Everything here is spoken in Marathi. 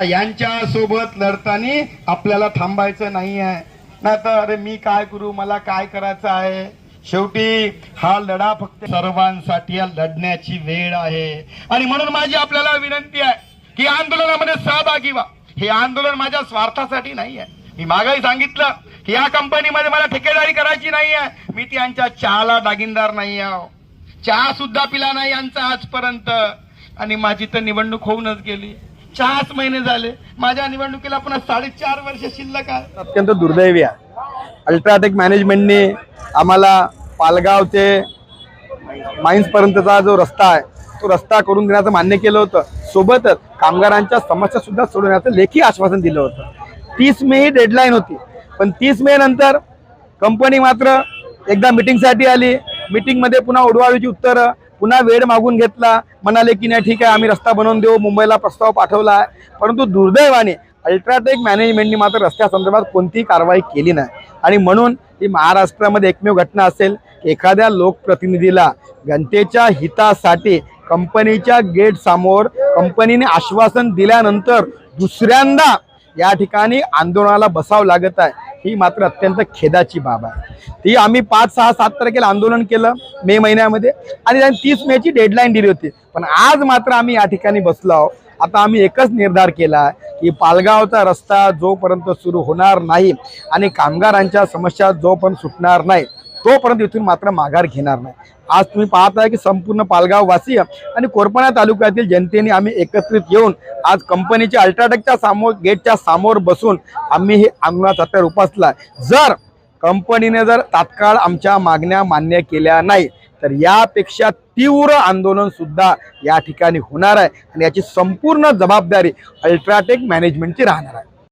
यांच्या सोबत लढताना आपल्याला थांबायचं नाही आहे नाही तर अरे मी काय करू? मला काय करायचं आहे? शेवटी हा लढा फक्त सर्वांसाठी लढण्याची वेळ आहे. आणि म्हणून माझी आपल्याला विनंती आहे की आंदोलनामध्ये सहभागी व्हा. हे आंदोलन माझ्या स्वार्थासाठी नाही आहे मी मागाही सांगितलं की या कंपनीमध्ये मला ठेकेदारी करायची नाही आहे मी त्यांच्या चहाला दागिनदार नाही आहो. चहा सुद्धा पिला नाही यांचा आजपर्यंत. आणि माझी तर निवडणूक होऊनच गेली. चारच महिने झाले. माझ्या निवडणुकीला पुन्हा साडेचार वर्ष शिल्लक आहे. अत्यंत दुर्दैवी आहे. अल्ट्राटेक मॅनेजमेंटने आम्हाला पालगाव ते माइन्सपर्यंतचा जो रस्ता आहे तो रस्ता करून देण्याचं मान्य केलं होतं. सोबतच कामगारांच्या समस्या सुद्धा सोडवण्याचं लेखी आश्वासन दिलं होतं. तीस मे ही डेडलाईन होती. पण तीस मे नंतर कंपनी मात्र एकदा मिटिंगसाठी आली. मिटिंगमध्ये पुन्हा उडवाळीची उत्तरं. पुन्हा वेळ मागून घेतला. म्हणाले की नाही ठीक आहे आम्ही रस्ता बनवून देऊ. मुंबईला प्रस्ताव पाठवला. आहे परंतु दुर्दैवाने अल्ट्राटेक मॅनेजमेंटनी मात्र रस्त्यासंदर्भात कोणतीही कारवाई केली नाही. आणि म्हणून ही महाराष्ट्रामध्ये एकमेव घटना असेल एखाद्या लोकप्रतिनिधीला जनतेच्या हितासाठी कंपनीच्या गेटसमोर कंपनीने आश्वासन दिल्यानंतर दुसऱ्यांदा या ठिकाणी आंदोलनाला बसावं लागत आहे. ही मात्र अत्यंत खेदाची बाब आहे. ती आम्ही पाच सहा सात तारखेला आंदोलन केलं मे महिन्यामध्ये आणि त्यांनी तीस मेची डेडलाईन दिली होती. पण आज मात्र आम्ही या ठिकाणी बसलो आहोत. आता आम्ही एकच निर्धार केला की पालगावचा रस्ता जोपर्यंत सुरू होणार नाही आणि कामगारांच्या समस्या जोपर्यंत सुटणार नाही तोपर्यंत इथून मात्र माघार घेणार नाही. आज तुम्ही पाहत आहे की संपूर्ण पालगाव वासीय आणि कोरपणा तालुक्यातील जनतेने आम्ही एकत्रित येऊन आज कंपनीच्या अल्ट्राटेकच्या समोर गेटच्या समोर बसून आम्ही हे आंदोलनाचा सत्यावर उपासला जर कंपनीने जर तात्काळ आमच्या मागण्या मान्य केल्या नाही तर यापेक्षा तीव्र आंदोलन सुद्धा या ठिकाणी होणार आहे आणि याची संपूर्ण जबाबदारी अल्ट्राटेक मॅनेजमेंटची राहणार आहे.